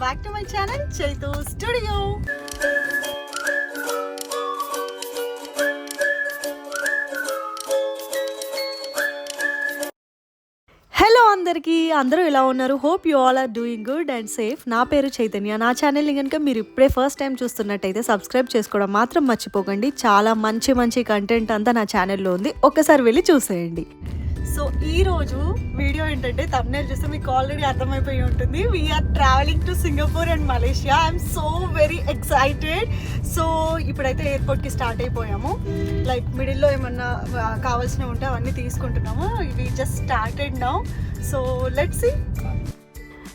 Welcome back to my channel Chaitu studio. Hello అందరికీ అందరూ ఎలా ఉన్నారు? Hope you all are doing good and safe నా పేరు చైతన్య. నా ఛానల్ని కనుక మీరు ఇప్పుడే ఫస్ట్ టైం చూస్తున్నట్టయితే సబ్స్క్రైబ్ చేసుకోవడం మాత్రం మర్చిపోకండి. చాలా మంచి మంచి కంటెంట్ అంతా నా ఛానల్లో ఉంది. ఒక్కసారి వెళ్ళి చూసేయండి. సో ఈ రోజు వీడియో ఏంటంటే తమ్నేల్ చూస్తే మీకు ఆల్రెడీ అర్థమైపోయి ఉంటుంది. We're travelling to Singapore and Malaysia I'm so very excited so ఇప్పుడైతే ఎయిర్పోర్ట్కి స్టార్ట్ అయిపోయాము. లైక్ మిడిల్లో ఏమన్నా కావాల్సినవి ఉంటే అవన్నీ తీసుకుంటున్నాము. ఇవి just started now so let's see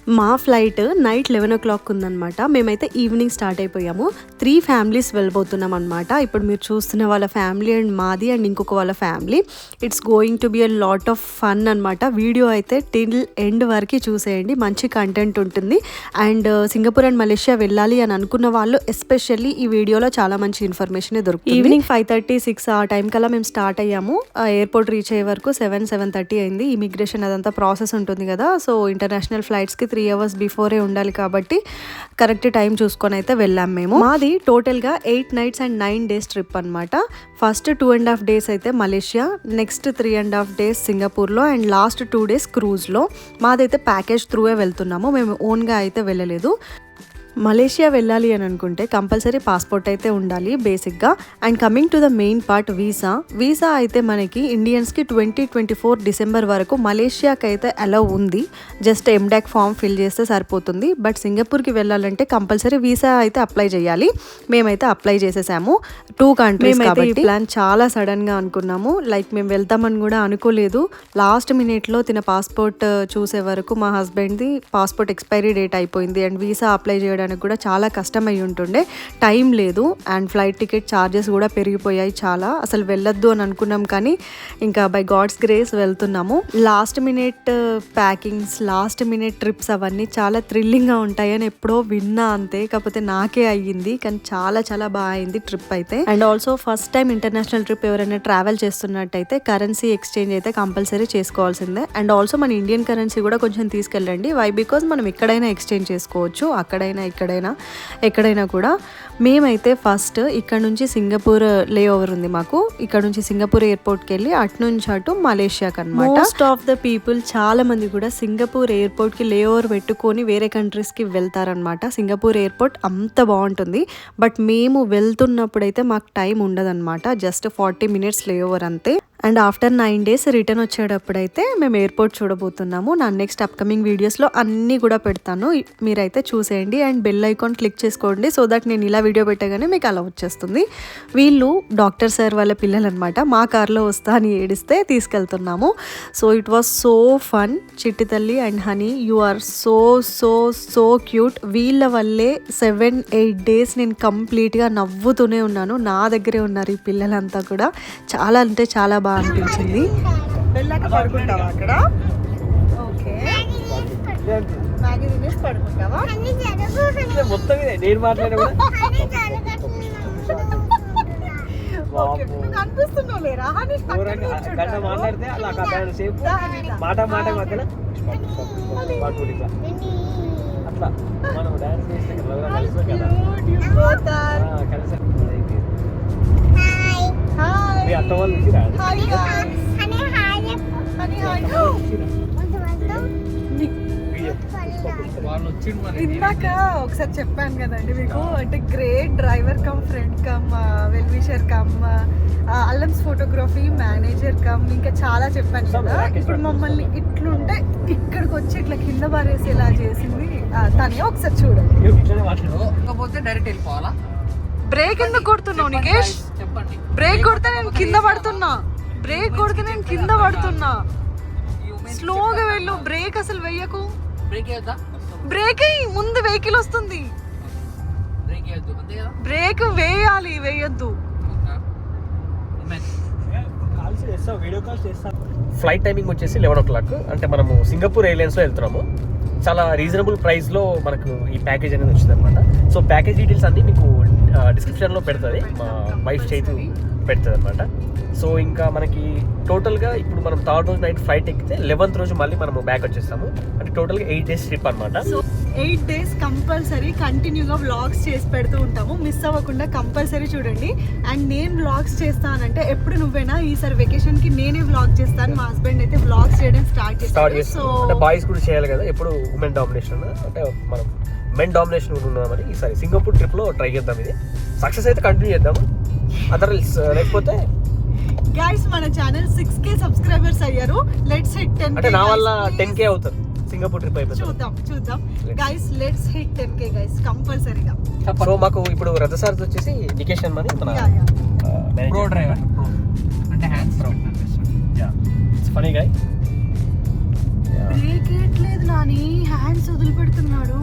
మా flight night eleven o'clock ఉందన్నమాట. మేమైతే ఈవినింగ్ స్టార్ట్ అయిపోయాము. త్రీ ఫ్యామిలీస్ వెళ్ళబోతున్నాం అనమాట ఇప్పుడు మీరు చూస్తున్న వాళ్ళ ఫ్యామిలీ అండ్ మాది అండ్ ఇంకొక వాళ్ళ family. It's going to be a lot of fun అనమాట వీడియో అయితే టిల్ ఎండ్ వరకు చూసేయండి. మంచి కంటెంట్ ఉంటుంది. And uh, Singapore and Malaysia వెళ్ళాలి అని అనుకున్న వాళ్ళు ఎస్పెషల్లీ ఈ వీడియోలో చాలా మంచి ఇన్ఫర్మేషన్ దొరుకుతుంది. ఈవినింగ్ ఫైవ్ థర్టీ సిక్స్ ఆ టైం కల్లా మేము స్టార్ట్ అయ్యాము. ఎయిర్పోర్ట్ రీచ్ అయ్యే వరకు సెవెన్ సెవెన్ థర్టీ అయింది. ఇమిగ్రేషన్ అదంతా ప్రాసెస్ ఉంటుంది కదా. సో ఇంటర్నేషనల్ ఫ్లైట్స్కి త్రీ అవర్స్ బిఫోరే ఉండాలి కాబట్టి కరెక్ట్ టైం చూసుకొని అయితే వెళ్ళాం మేము. మాది టోటల్గా eight nights and nine days trip అనమాట first two and half days అయితే Malaysia next three and half days సింగపూర్లో అండ్ లాస్ట్ టూ డేస్ క్రూజ్లో మాదైతే ప్యాకేజ్ త్రూవే వెళ్తున్నాము మేము ఓన్గా అయితే వెళ్ళలేదు. మలేషియా వెళ్ళాలి అని అనుకుంటే కంపల్సరీ పాస్పోర్ట్ అయితే ఉండాలి బేసిక్గా and coming to the main part visa visa అయితే మనకి ఇండియన్స్కి ట్వంటీ ట్వంటీ ఫోర్ డిసెంబర్ వరకు మలేషియాకి అయితే అలౌ ఉంది. జస్ట్ ఎండాక్ ఫామ్ ఫిల్ చేస్తే సరిపోతుంది. బట్ సింగపూర్కి వెళ్ళాలంటే కంపల్సరీ వీసా అయితే అప్లై చేయాలి. మేమైతే అప్లై చేసేసాము. టూ కంట్రీస్ కాబట్టి ప్లాన్ చాలా సడన్గా అనుకున్నాము. లైక్ మేము వెళ్తామని కూడా అనుకోలేదు. లాస్ట్ మినిట్లో తిన పాస్పోర్ట్ చూసే వరకు మా హస్బెండ్ది పాస్పోర్ట్ ఎక్స్పైరీ డేట్ అయిపోయింది. అండ్ వీసా అప్లై చేయడానికి కూడా చాలా కష్టమై ఉంటుండే. టైం లేదు అండ్ ఫ్లైట్ టికెట్ ఛార్జెస్ కూడా పెరిగిపోయాయి చాలా. అసలు వెళ్ళొద్దు అని అనుకున్నాం కానీ ఇంకా బై గాడ్స్ గ్రేస్ వెళ్తున్నాము. Last minute packings last minute trips అవన్నీ చాలా థ్రిల్లింగ్గా ఉంటాయని ఎప్పుడో విన్నా అంతే. కాకపోతే నాకే అయ్యింది. కానీ చాలా చాలా బాగా అయింది ట్రిప్ అయితే. And also first time international trip ఎవరైనా ట్రావెల్ చేస్తున్నట్టయితే కరెన్సీ ఎక్స్చేంజ్ అయితే కంపల్సరీ చేసుకోవాల్సిందే. అండ్ ఆల్సో మన ఇండియన్ కరెన్సీ కూడా కొంచెం తీసుకెళ్ళండి. వై బికాజ్ మనం ఎక్కడైనా ఎక్స్చేంజ్ చేసుకోవచ్చు. అక్కడైనా ఎక్కడైనా ఎక్కడైనా కూడా. మేమైతే ఫస్ట్ ఇక్కడ నుంచి సింగపూర్ లే ఓవర్ ఉంది మాకు. ఇక్కడ నుంచి సింగపూర్ ఎయిర్పోర్ట్కి వెళ్ళి అటు నుంచి అటు మలేషియాకి అనమాట మోస్ట్ ఆఫ్ ద పీపుల్ చాలా మంది కూడా సింగపూర్ ఎయిర్పోర్ట్కి లే ఓవర్ పెట్టుకొని వేరే కంట్రీస్కి వెళ్తారనమాట సింగపూర్ ఎయిర్పోర్ట్ అంత బాగుంటుంది. బట్ మేము వెళ్తున్నప్పుడు అయితే మాకు టైం ఉండదన్నమాట. Just forty minutes layover అంతే. And after nine days return వచ్చేటప్పుడైతే మేము ఎయిర్పోర్ట్ చూడబోతున్నాము. నా నెక్స్ట్ అప్కమింగ్ వీడియోస్లో అన్నీ కూడా పెడతాను. మీరైతే చూసేయండి అండ్ బెల్ ఐకాన్ క్లిక్ చేసుకోండి సో దట్ నేను ఇలా వీడియో పెట్టగానే మీకు అలా వచ్చేస్తుంది. వీళ్ళు డాక్టర్ సార్ వాళ్ళ పిల్లలు అనమాట మా కార్లో వస్తా అని ఏడిస్తే తీసుకెళ్తున్నాము. So it was so fun చిట్టి తల్లి and honey you are so so so cute వీళ్ళ వల్లే సెవెన్ ఎయిట్ డేస్ నేను కంప్లీట్గా నవ్వుతూనే ఉన్నాను. నా దగ్గరే ఉన్నారు ఈ పిల్లలంతా కూడా. చాలా అంటే చాలా బాగా అనిపించింది. వెళ్ళాక పడుకుంటావా అక్కడ? ఓకే. మ్యాగీ తినేసి పడుకుంటావా? మొత్తం ఇదే నేను మాట్లాడే కూడా. మాట్లాడితే అలా సేపు. మాట మాట మధ్యలో. అట్లా. మనం డాన్స్ చేస్తే కదా. మీ అత్త వాళ్ళు మరి ఇందాక ఒకసారి చెప్పాను కదండి మీకు అంటే great driver cum friend cum well wisher cum albums photography manager cum ఇంకా చాలా చెప్పాను కదా. ఇప్పుడు మమ్మల్ని ఇట్లుంటే ఇక్కడికి వచ్చి ఇట్లా కింద పారేసేలా చేసింది ఆ, తనే ఒకసారి చూడండి. డైరెక్ట్ వెళ్ళిపోవాలా? బ్రేక్ ఎందుకు కొడుతున్నావు నికేష్? బ్రేక్ కొడితే నేను కింద పడుతున్నా. బ్రేక్ కొడితే నేను కింద పడుతున్నా. స్లోగా వెళ్ళు. బ్రేక్ అసలు వెయ్యకు. బ్రేక్ వేయొద్దా బ్రేక్ అయ్యి ముందు వెహికల్ వస్తుంది. బ్రేక్ వేయాలి వేయొద్దు. ఫ్లైట్ టైమింగ్ వచ్చేసి లెవెన్ ఓ క్లాక్ అంటే మనము సింగపూర్ ఎయిర్లైన్స్లో వెళ్తున్నాము. చాలా రీజనబుల్ ప్రైస్లో మనకు ఈ ప్యాకేజ్ అనేది వచ్చింది అనమాట సో ప్యాకేజ్ డీటెయిల్స్ అన్నీ మీకు డిస్క్రిప్షన్లో పెడుతుంది. మా వైఫ్ చేతు పెడుతుంది అనమాట సో ఇంకా మనకి టోటల్గా ఇప్పుడు మనం థర్డ్ రోజు నైట్ ఫ్లైట్ ఎక్కితే లెవెన్త్ రోజు మళ్ళీ మనం బ్యాక్ వచ్చేస్తాము. అంటే టోటల్గా ఎయిట్ డేస్ ట్రిప్ అనమాట సో ఎయిట్ డేస్ కంపల్సరీ కంటిన్యూగా వ్లాగ్స్ చేసి పెడుతూ ఉంటాము. మిస్ అవ్వకుండా కంపల్సరీ చూడండి. అండ్ నేను వ్లాగ్స్ చేస్తానంటే ఎప్పుడు నువ్వేనా? ఈసారి వెకేషన్కి నేనే వ్లాగ్ చేస్తాను. మా హస్బెండ్ అయితే వ్లాగ్స్ చేయడం స్టార్ట్ చేస్తాను సో బాయ్స్ కూడా చేయాలి కదా. ఎప్పుడు ఉమెన్ డామినేషన్ అంటే మనం మెన్ డామినేషన్ ఉన్నామని ఈసారి సింగపూర్ ట్రిప్లో ట్రై చేద్దాం ఇది. సక్సెస్ అయితే కంటిన్యూ చేద్దాము. అదర్ లేకపోతే గైస్ మన ఛానల్ సిక్స్ కే సబ్స్క్రైబర్స్ అయ్యారు. లెట్స్ హిట్ టెన్ అంటే నా వల్ల టెన్ కే అవుతుంది సింగపూర్ ట్రిప్ అయిపోతుంది చూద్దాం చూద్దాం. Guys let's hit ten K guys కంపల్సరీగా. సో మాకు ఇప్పుడు రథసారథి వచ్చేసి నికేష్ అని మన yeah yeah pro driver pro అంటే hands Pro. Funny guy break Nani. Hands వదిలిపెడుతున్నాడు.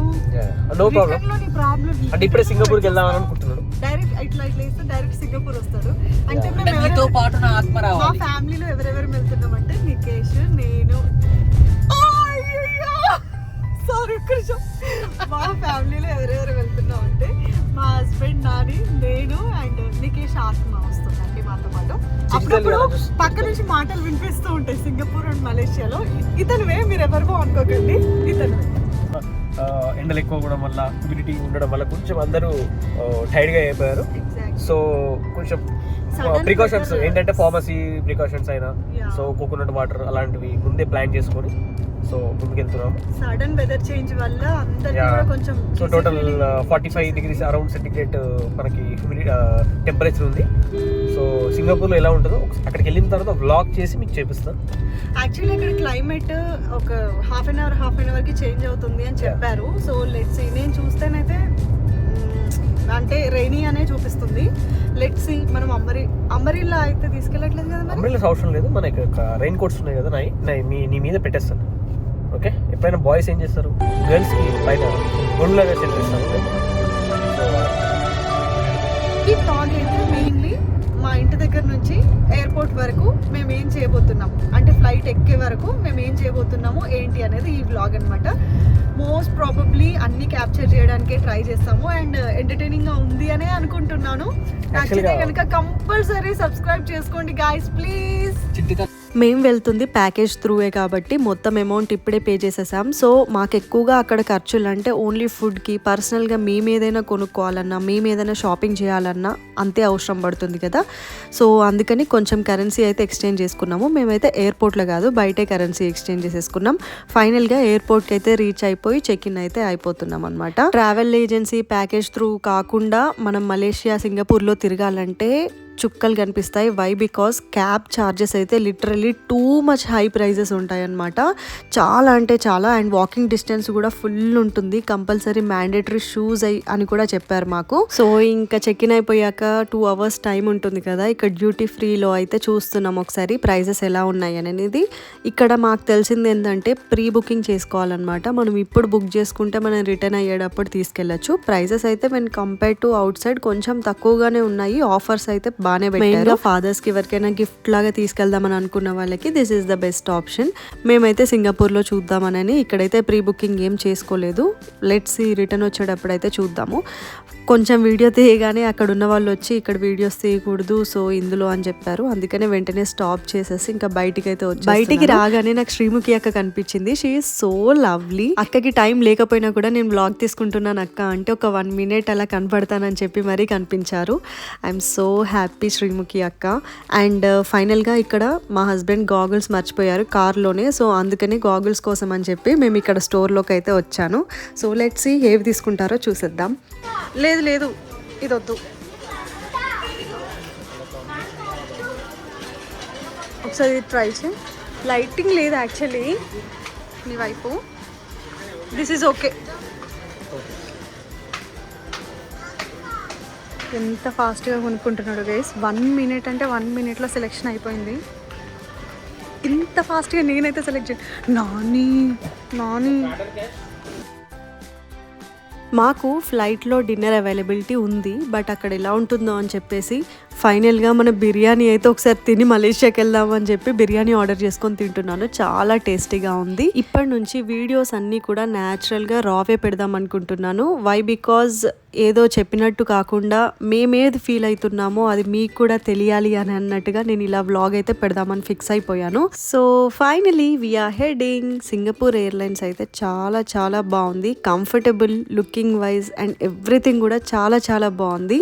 No problem Return లో నీ ప్రాబ్లం అంటే ఇప్పుడే సింగపూర్కి వెళ్దామని అనుకుంటున్నాను డైరెక్ట్ ఇట్లా ఇట్లా డైరెక్ట్ సింగపూర్ వస్తాడు. అంటే పాటు నా ఆత్మ మా రావాలి ఫ్యామిలీలో ఎవరెవరు వెళ్తున్నాం అంటే నికేష్ నేను. సారీ కృష్ణ మా ఫ్యామిలీలో ఎవరెవరు వెళ్తున్నాం అంటే మా హస్బెండ్ నాని నేను అండ్ నికేష్ ఆత్మ. అప్పుడప్పుడు పక్క నుంచి మాటలు వినిపిస్తూ ఉంటాయి. సింగపూర్ అండ్ మలేషియాలో. ఇతనువే మీరు ఎవరికో అనుకోకండి ఇతను ఎండలు ఎక్కువ ఉండడం వల్ల హ్యూమిడిటీ ఉండడం వల్ల కొంచెం అందరూ టైర్డ్గా అయిపోయారు. సో కొంచెం ప్రికాషన్స్ ఏంటంటే ఫార్మసీ ప్రికాషన్స్ అయినా. సో కోకోనట్ వాటర్ అలాంటివి ముందే ప్లాన్ చేసుకొని సో ముందుకెళ్తున్నాము. సడన్ వెదర్ చేంజ్ వల్ల. కూడా కొంచెం so total forty five degrees around centigrade మనకి హ్యూమిడిటీ టెంపరేచర్ ఉంది. సో సింగపూర్లో ఎలా ఉంటుందో అక్కడికి వెళ్ళిన తర్వాత వ్లాగ్ చేసి మీకు చూపిస్తాను. యాక్చువల్లీ ఇక్కడ క్లైమేట్ ఒక half an hour half an అవర్కి change అవుతుంది అని. చెప్పారు. సో లెట్స్ నేను చూస్తేనైతే అంటే రెయినీ అనే చూపిస్తుంది. లెట్స్ మనం అంబరి అంబరిల్లా అయితే తీసుకెళ్ళట్లేదు కదా మరి? అంబ్రెల్లాస్ అవసరం లేదు. మనకి రెయిన్ కోట్స్ ఉన్నాయి కదా నాయి. మీ నీ మీద పెట్టేస్తాను. ఓకే ఎప్పుడైనా బాయ్స్ ఏం చేస్తారు? గర్ల్స్కి పైన గుండ్లాగా సెట్ మా ఇంటి దగ్గర నుంచి ఎయిర్పోర్ట్ వరకు మేము ఏం చేయబోతున్నాం? అంటే ఫ్లైట్ ఎక్కే వరకు మేము ఏం చేయబోతున్నాము ఏంటి అనేది ఈ బ్లాగ్ అన్నమాట. మోస్ట్ ప్రాబబ్లీ అన్ని క్యాప్చర్ చేయడానికే ట్రై చేస్తాము. అండ్ ఎంటర్టైనింగ్గా ఉంది అనే అనుకుంటున్నాను. నచ్చితే కనుక కంపల్సరీ సబ్స్క్రైబ్ చేసుకోండి గాయస్ ప్లీజ్ మేము వెళ్తుంది ప్యాకేజ్ త్రూవే కాబట్టి మొత్తం అమౌంట్ ఇప్పుడే పే చేసేసాం. సో మాకు ఎక్కువగా అక్కడ ఖర్చులు అంటే ఓన్లీ ఫుడ్కి పర్సనల్గా మేము ఏదైనా కొనుక్కోవాలన్నా మేము ఏదైనా షాపింగ్ చేయాలన్నా అంతే అవసరం పడుతుంది కదా. సో అందుకని కొంచెం కరెన్సీ అయితే ఎక్స్చేంజ్ చేసుకున్నాము. మేమైతే ఎయిర్పోర్ట్లో కాదు బయటే కరెన్సీ ఎక్స్చేంజ్ చేసేసుకున్నాం. ఫైనల్గా ఎయిర్పోర్ట్కి అయితే రీచ్ అయిపోయి చెక్ ఇన్ అయితే అయిపోతున్నాం అనమాట ట్రావెల్ ఏజెన్సీ ప్యాకేజ్ త్రూ కాకుండా మనం మలేషియా సింగపూర్లో తిరగాలంటే చుక్కలు కనిపిస్తాయి. వై బికాస్ క్యాబ్ ఛార్జెస్ అయితే literally too much high prices ఉంటాయన్నమాట. చాలా అంటే చాలా అండ్ వాకింగ్ డిస్టెన్స్ కూడా ఫుల్ ఉంటుంది. కంపల్సరీ మ్యాండేటరీ షూస్ అయి అని కూడా చెప్పారు మాకు. సో ఇంకా చెక్ ఇన్ అయిపోయాక టూ అవర్స్ టైం ఉంటుంది కదా. ఇక్కడ డ్యూటీ ఫ్రీలో అయితే చూస్తున్నాం ఒకసారి ప్రైజెస్ ఎలా ఉన్నాయి అనేది. ఇక్కడ మాకు తెలిసింది ఏంటంటే ప్రీ బుకింగ్ చేసుకోవాలన్నమాట. మనం ఇప్పుడు బుక్ చేసుకుంటే మనం రిటర్న్ అయ్యేటప్పుడు తీసుకెళ్ళచ్చు. ప్రైజెస్ అయితే when compare to outside కొంచెం తక్కువగానే ఉన్నాయి. ఆఫర్స్ అయితే బాగానే పెట్టారు. ఫాదర్స్కి ఎవరికైనా గిఫ్ట్ లాగా తీసుకెళ్దామని అనుకున్న వాళ్ళకి this is the best option మేమైతే సింగపూర్లో చూద్దామనని ఇక్కడైతే ప్రీ బుకింగ్ ఏం చేసుకోలేదు. లెట్స్ రిటర్న్ వచ్చేటప్పుడు అయితే చూద్దాము. కొంచెం వీడియో తీయగానే అక్కడ ఉన్న వాళ్ళు వచ్చి ఇక్కడ వీడియోస్ తీయకూడదు సో ఇందులో అని చెప్పారు. అందుకనే వెంటనే స్టాప్ చేసేసి ఇంకా బయటికి అయితే వచ్చి బయటికి రాగానే నాకు శ్రీముఖి అక్క కనిపించింది. షీ సో లవ్లీ అక్కకి టైం లేకపోయినా కూడా నేను బ్లాగ్ తీసుకుంటున్నాను అక్క. అంటే ఒక వన్ మినిట్ అలా కనపడతానని చెప్పి మరీ కనిపించారు. ఐఎమ్ సో హ్యాపీ శ్రీముఖి అక్క. అండ్ uh, ఫైనల్గా ఇక్కడ మా హస్బెండ్ గాగుల్స్ మర్చిపోయారు కార్లోనే. సో అందుకని గాగుల్స్ కోసం అని చెప్పి మేము ఇక్కడ స్టోర్లోకి అయితే వచ్చాను. సో లెట్స్ ఏవి తీసుకుంటారో చూసేద్దాం. లేదు లేదు. ఇది వద్దు ఒకసారి ట్రై చేయి. లైటింగ్ లేదు యాక్చువల్లీ మీ వైపు. దిస్ ఈజ్ ఓకే ఎంత ఫాస్ట్గా కొనుక్కుంటున్నాడు గైస్ వన్ మినిట్ అంటే వన్ మినిట్లో సెలెక్షన్ అయిపోయింది. ఇంత ఫాస్ట్గా నేనైతే సెలెక్ట్ చే నాని నాని. మాకు ఫ్లైట్లో డిన్నర్ అవైలబిలిటీ ఉంది బట్ అక్కడ ఎలా ఉంటుందో అని చెప్పేసి ఫైనల్గా మన బిర్యానీ అయితే ఒకసారి తిని మలేషియాకి వెళ్దాం అని చెప్పి బిర్యానీ ఆర్డర్ చేసుకొని తింటున్నాను. చాలా టేస్టీగా ఉంది. ఇప్పటి నుంచి వీడియోస్ అన్నీ కూడా న్యాచురల్గా రావే పెడదాం అనుకుంటున్నాను. వై బికాజ్ ఏదో చెప్పినట్టు కాకుండా మేమేది ఫీల్ అవుతున్నామో అది మీకు కూడా తెలియాలి అని అన్నట్టుగా నేను ఇలా వ్లాగ్ అయితే పెడదామని ఫిక్స్ అయిపోయాను. So finally we're heading Singapore Airlines అయితే చాలా చాలా బాగుంది. Comfortable looking wise and everything కూడా చాలా చాలా బాగుంది.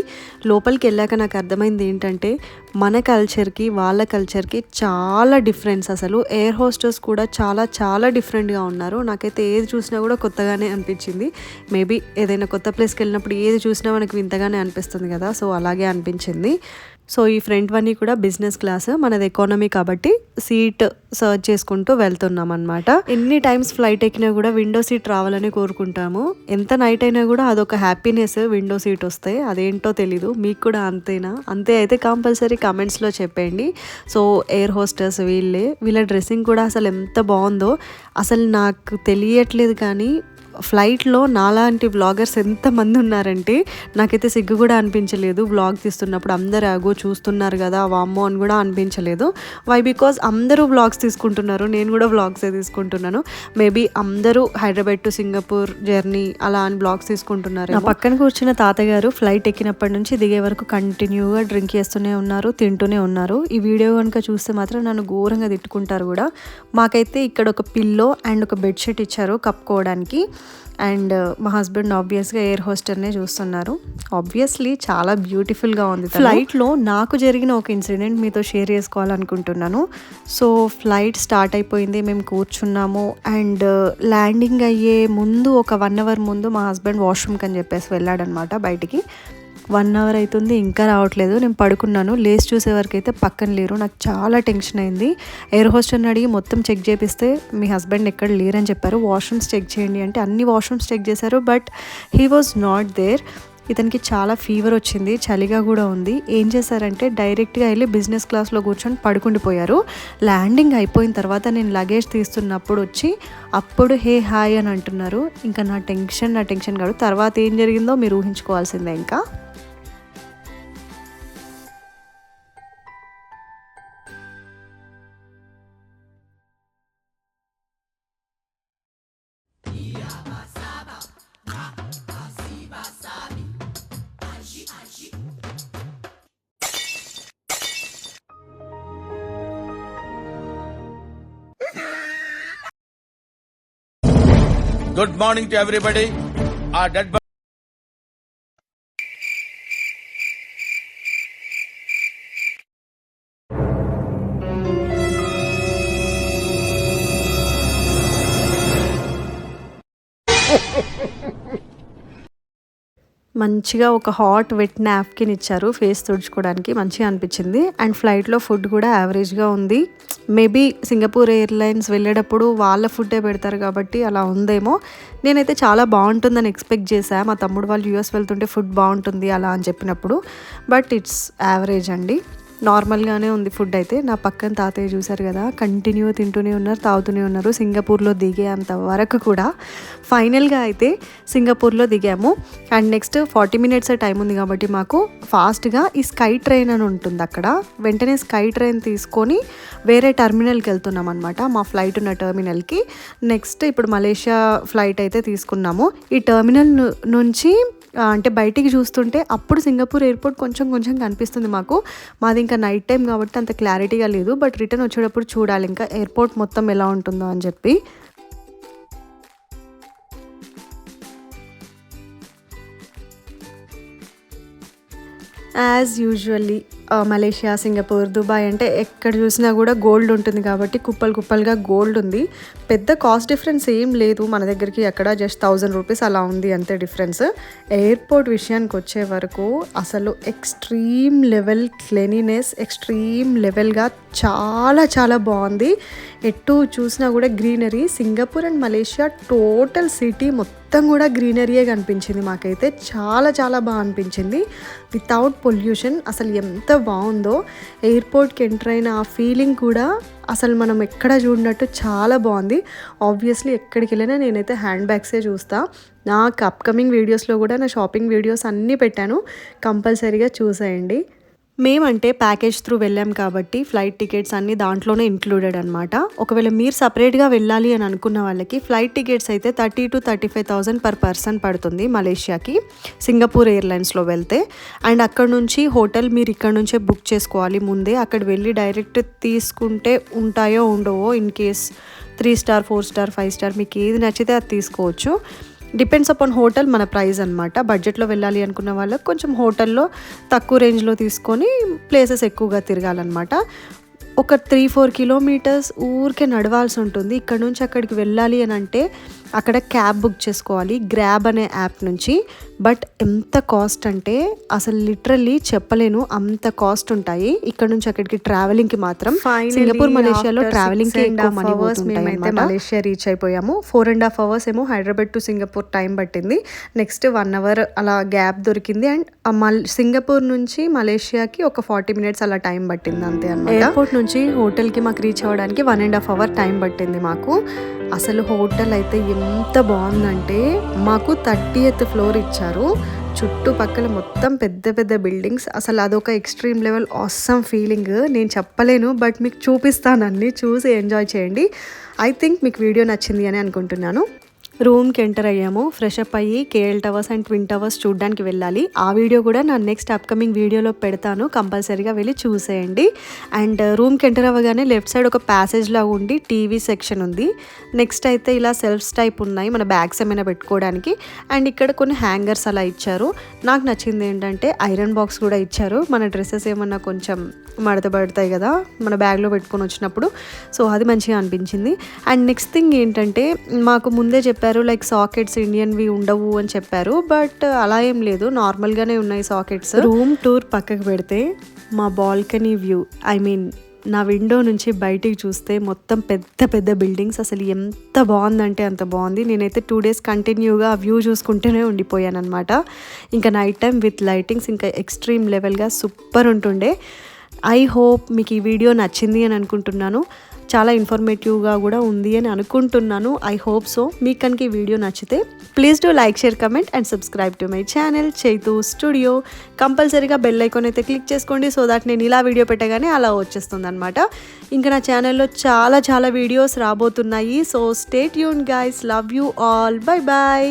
లోపలికి వెళ్ళాక నాకు అర్థమైంది ఏంటంటే మన కల్చర్కి వాళ్ళ కల్చర్కి చాలా డిఫరెన్స్ అసలు. ఎయిర్ హోస్టర్స్ కూడా చాలా చాలా డిఫరెంట్గా ఉన్నారు. నాకైతే ఏది చూసినా కూడా కొత్తగానే అనిపించింది. మేబీ ఏదైనా కొత్త ప్లేస్కి వెళ్ళినప్పుడు ఏది చూసినా మనకు వింతగానే అనిపిస్తుంది కదా. సో అలాగే అనిపించింది. సో ఈ ఫ్రంట్ వన్నీ కూడా బిజినెస్ క్లాస్ మనది ఎకానమీ కాబట్టి సీట్ సర్చ్ చేసుకుంటూ వెళ్తున్నాం అనమాట ఎన్ని టైమ్స్ ఫ్లైట్ ఎక్కినా కూడా విండో సీట్ రావాలని కోరుకుంటాము. ఎంత నైట్ అయినా కూడా అదొక హ్యాపీనెస్ విండో సీట్ వస్తే అదేంటో తెలీదు. మీకు కూడా అంతేనా? అంతే అయితే కంపల్సరీ కమెంట్స్లో చెప్పండి సో ఎయిర్ హోస్టర్స్ వీళ్ళే వీళ్ళ డ్రెస్సింగ్ కూడా అసలు ఎంత బాగుందో అసలు నాకు తెలియట్లేదు కానీ ఫ్లైట్లో నాలాంటి వ్లాగర్స్ ఎంతమంది ఉన్నారంటే నాకైతే సిగ్గు కూడా అనిపించలేదు. బ్లాగ్ తీస్తున్నప్పుడు అందరు ఆగో చూస్తున్నారు కదా వామ్మో అని కూడా అనిపించలేదు. వై బికాజ్ అందరూ వ్లాగ్స్ తీసుకుంటున్నారు. నేను కూడా బ్లాగ్సే తీసుకుంటున్నాను. మేబీ అందరూ హైదరాబాద్ టు సింగపూర్ జర్నీ అలా అని బ్లాగ్స్ తీసుకుంటున్నారు నా పక్కన కూర్చున్న తాతగారు ఫ్లైట్ ఎక్కినప్పటి నుంచి దిగే వరకు కంటిన్యూగా డ్రింక్ చేస్తూనే ఉన్నారు తింటూనే ఉన్నారు. ఈ వీడియో కనుక చూస్తే మాత్రం నన్ను ఘోరంగా తిట్టుకుంటారు కూడా. మాకైతే ఇక్కడ ఒక పిల్లో అండ్ ఒక బెడ్షీట్ ఇచ్చారు కప్పుకోవడానికి. అండ్ మా హస్బెండ్ ఆబ్వియస్గా ఎయిర్ హోస్టర్నే చూస్తున్నారు. ఆబ్వియస్లీ చాలా బ్యూటిఫుల్గా ఉంది ఫ్లైట్లో నాకు జరిగిన ఒక ఇన్సిడెంట్ మీతో షేర్ చేసుకోవాలనుకుంటున్నాను. సో ఫ్లైట్ స్టార్ట్ అయిపోయింది మేము కూర్చున్నాము అండ్ ల్యాండింగ్ uh, అయ్యే ముందు ఒక వన్ అవర్ ముందు మా హస్బెండ్ వాష్రూమ్కి అని చెప్పేసి వెళ్ళాడనమాట బయటికి. వన్ అవర్ అవుతుంది ఇంకా రావట్లేదు. నేను పడుకున్నాను లేచి చూసే వరకు అయితే పక్కన లేరు. నాకు చాలా టెన్షన్ అయింది. ఎయిర్ హోస్టర్ని అడిగి మొత్తం చెక్ చేపిస్తే మీ హస్బెండ్ ఎక్కడ లేరని చెప్పారు. వాష్రూమ్స్ చెక్ చేయండి అంటే అన్ని వాష్రూమ్స్ చెక్ చేశారు but he was not there. ఇతనికి చాలా ఫీవర్ వచ్చింది చలిగా కూడా ఉంది. ఏం చేశారంటే డైరెక్ట్గా వెళ్ళి బిజినెస్ క్లాస్లో కూర్చొని పడుకుండిపోయారు ల్యాండింగ్ అయిపోయిన తర్వాత నేను లగేజ్ తీస్తున్నప్పుడు వచ్చి అప్పుడు హే హాయ్ అని అంటున్నారు. ఇంకా నా టెన్షన్ నా టెన్షన్ కాదు. తర్వాత ఏం జరిగిందో మీరు ఊహించుకోవాల్సిందే ఇంకా. Good morning to everybody. Our dead మంచిగా ఒక హాట్ వెట్ నాప్కిన్ ఇచ్చారు ఫేస్ తుడుచుకోవడానికి. మంచిగా అనిపించింది. అండ్ ఫ్లైట్లో ఫుడ్ కూడా యావరేజ్గా ఉంది. మేబీ సింగపూర్ ఎయిర్లైన్స్ వెళ్ళేటప్పుడు వాళ్ళ ఫుడ్డే పెడతారు కాబట్టి అలా ఉందేమో. నేనైతే చాలా బాగుంటుందని ఎక్స్పెక్ట్ చేశాను మా తమ్ముడు వాళ్ళు యూఎస్ వెళ్తుంటే ఫుడ్ బాగుంటుంది అలా అని చెప్పినప్పుడు. బట్ ఇట్స్ యావరేజ్ అండి. నార్మల్గానే ఉంది ఫుడ్ అయితే. నా పక్కన తాతయ్య చూశారు కదా కంటిన్యూ తింటూనే ఉన్నారు తాగుతూనే ఉన్నారు సింగపూర్లో దిగేంత వరకు కూడా. ఫైనల్గా అయితే సింగపూర్లో దిగాము. And next forty minutes time ఉంది కాబట్టి మాకు ఫాస్ట్గా ఈ స్కై ట్రైన్ అని ఉంటుంది అక్కడ. వెంటనే స్కై ట్రైన్ తీసుకొని వేరే టర్మినల్కి వెళ్తున్నాం అనమాట మా ఫ్లైట్ ఉన్న టర్మినల్కి నెక్స్ట్ ఇప్పుడు మలేషియా ఫ్లైట్ అయితే తీసుకున్నాము. ఈ టర్మినల్ నుంచి అంటే బయటికి చూస్తుంటే అప్పుడు సింగపూర్ ఎయిర్పోర్ట్ కొంచెం కొంచెం కనిపిస్తుంది మాకు. మాది ఇంకా నైట్ టైం కాబట్టి అంత క్లారిటీగా లేదు. బట్ రిటర్న్ వచ్చేటప్పుడు చూడాలి ఇంకా ఎయిర్పోర్ట్ మొత్తం ఎలా ఉంటుందో అని చెప్పి. As usually Malaysia Singapore Dubai అంటే ఎక్కడ చూసినా కూడా గోల్డ్ ఉంటుంది కాబట్టి కుప్పలు కుప్పలుగా గోల్డ్ ఉంది. పెద్ద కాస్ట్ డిఫరెన్స్ ఏం లేదు. మన దగ్గరికి అక్కడ జస్ట్ థౌజండ్ రూపీస్ అలా ఉంది అంతే డిఫరెన్స్. ఎయిర్పోర్ట్ విషయానికి వచ్చే వరకు అసలు ఎక్స్ట్రీమ్ లెవెల్ క్లెనినెస్ ఎక్స్ట్రీమ్ లెవెల్గా చాలా చాలా బాగుంది. ఎటు చూసినా కూడా greenery. Singapore and Malaysia total city మొత్తం కూడా గ్రీనరీయే కనిపించింది మాకైతే. చాలా చాలా బాగా అనిపించింది. వితౌట్ పొల్యూషన్ అసలు ఎంత బాగుందో ఎయిర్పోర్ట్కి ఎంటర్ అయిన ఆ ఫీలింగ్ కూడా అసలు మనం ఎక్కడ చూడనట్టు చాలా బాగుంది. ఆబ్వియస్లీ ఎక్కడికి వెళ్ళినా నేనైతే హ్యాండ్ బ్యాగ్సే చూస్తా. నాకు అప్కమింగ్ వీడియోస్లో కూడా నా షాపింగ్ వీడియోస్ అన్నీ పెట్టాను. కంపల్సరీగా చూసేయండి. మేమంటే ప్యాకేజ్ త్రూ వెళ్ళాం కాబట్టి ఫ్లైట్ టికెట్స్ అన్నీ దాంట్లోనే ఇంక్లూడెడ్ అనమాట ఒకవేళ మీరు సపరేట్గా వెళ్ళాలి అని అనుకున్న వాళ్ళకి ఫ్లైట్ టికెట్స్ అయితే thirty to thirty five thousand per person పడుతుంది మలేషియాకి సింగపూర్ ఎయిర్లైన్స్లో వెళ్తే. అండ్ అక్కడ నుంచి హోటల్ మీరు ఇక్కడ నుంచే బుక్ చేసుకోవాలి ముందే. అక్కడ వెళ్ళి డైరెక్ట్ తీసుకుంటే ఉంటాయో ఉండవో in case three star four star five star మీకు ఏది నచ్చితే అది తీసుకోవచ్చు. డిపెండ్స్ అపాన్ హోటల్ మన ప్రైస్ అనమాట బడ్జెట్లో వెళ్ళాలి అనుకున్న వాళ్ళకి కొంచెం హోటల్లో తక్కువ రేంజ్లో తీసుకొని ప్లేసెస్ ఎక్కువగా తిరగాలన్నమాట. ఒక త్రీ ఫోర్ కిలోమీటర్స్ ఊరికే నడవాల్సి ఉంటుంది. ఇక్కడ నుంచి అక్కడికి వెళ్ళాలి అని అంటే అక్కడ క్యాబ్ బుక్ చేసుకోవాలి గ్రాబ్ అనే యాప్ నుంచి. బట్ ఎంత కాస్ట్ అంటే అసలు లిటరల్లీ చెప్పలేను అంత కాస్ట్ ఉంటాయి. ఇక్కడ నుంచి అక్కడికి ట్రావెలింగ్కి మాత్రం. సింగపూర్ మలేషియాలో ట్రావెలింగ్కి ఎక్కువ మనీ మేమైతే మలేషియా రీచ్ అయిపోయాము. ఫోర్ అండ్ హాఫ్ అవర్స్ ఏమో హైదరాబాద్ టు సింగపూర్ టైం పట్టింది. నెక్స్ట్ వన్ అవర్ అలా గ్యాప్ దొరికింది. అండ్ మల్ సింగపూర్ నుంచి మలేషియాకి ఒక ఫార్టీ మినిట్స్ అలా టైం పట్టింది అంతే ఎయిర్పోర్ట్ నుంచి హోటల్కి మాకు రీచ్ అవ్వడానికి one and half hour time పట్టింది మాకు. అసలు హోటల్ అయితే ఎంత బాగుందంటే మాకు థర్టీ ఎయిత్ ఫ్లోర్ ఇచ్చారు. చుట్టుపక్కల మొత్తం పెద్ద పెద్ద బిల్డింగ్స్. అసలు అదొక ఎక్స్ట్రీమ్ లెవెల్ ఆసమ్ ఫీలింగ్ నేను చెప్పలేను బట్ మీకు చూపిస్తాను అన్ని. చూసి ఎంజాయ్ చేయండి. ఐ థింక్ మీకు వీడియో నచ్చింది అని అనుకుంటున్నాను. రూమ్కి ఎంటర్ అయ్యాము. ఫ్రెష్ అప్ అయ్యి KL towers and twin towers చూడడానికి వెళ్ళాలి. ఆ వీడియో కూడా నా నెక్స్ట్ అప్కమింగ్ వీడియోలో పెడతాను. కంపల్సరీగా వెళ్ళి చూసేయండి. అండ్ uh, రూమ్కి ఎంటర్ అవ్వగానే లెఫ్ట్ సైడ్ ఒక ప్యాసేజ్ లాగా ఉండి టీవీ సెక్షన్ ఉంది. నెక్స్ట్ అయితే ఇలా సెల్ఫ్స్ టైప్ ఉన్నాయి మన బ్యాగ్స్ ఏమైనా పెట్టుకోవడానికి. అండ్ ఇక్కడ కొన్ని హ్యాంగర్స్ అలా ఇచ్చారు. నాకు నచ్చింది ఏంటంటే ఐరన్ బాక్స్ కూడా ఇచ్చారు. మన డ్రెస్సెస్ ఏమన్నా కొంచెం మడతబడతాయి కదా మన బ్యాగ్లో పెట్టుకొని వచ్చినప్పుడు. సో అది మంచిగా అనిపించింది. అండ్ నెక్స్ట్ థింగ్ ఏంటంటే మాకు ముందే చెప్పారు లైక్ సాకెట్స్ ఇండియన్వి ఉండవు అని చెప్పారు బట్ అలా ఏం లేదు. నార్మల్గానే ఉన్నాయి సాకెట్స్ రూమ్ టూర్ పక్కకు పెడితే మా బాల్కనీ వ్యూ ఐ మీన్ నా విండో నుంచి బయటికి చూస్తే మొత్తం పెద్ద పెద్ద బిల్డింగ్స్ అసలు ఎంత బాగుందంటే అంత బాగుంది. నేనైతే టూ డేస్ కంటిన్యూగా ఆ వ్యూ చూసుకుంటూనే ఉండిపోయాను అనమాట ఇంకా నైట్ టైం విత్ లైటింగ్స్ ఇంకా ఎక్స్ట్రీమ్ లెవెల్గా సూపర్ ఉంటుండే. ఐ హోప్ మీకు ఈ వీడియో నచ్చింది అని అనుకుంటున్నాను. చాలా ఇన్ఫర్మేటివ్గా కూడా ఉంది అని అనుకుంటున్నాను. ఐ హోప్ సో మీకు కనుక ఈ వీడియో నచ్చితే please do like share comment and subscribe to my channel Chaitu studio కంపల్సరీగా బెల్ ఐకాన్ అయితే క్లిక్ చేసుకోండి సో దాట్ నేను ఇలా వీడియో పెట్టగానే అలా వచ్చేస్తుంది అనమాట ఇంకా నా ఛానల్లో చాలా చాలా వీడియోస్ రాబోతున్నాయి. So stay Yoon guys love you all bye bye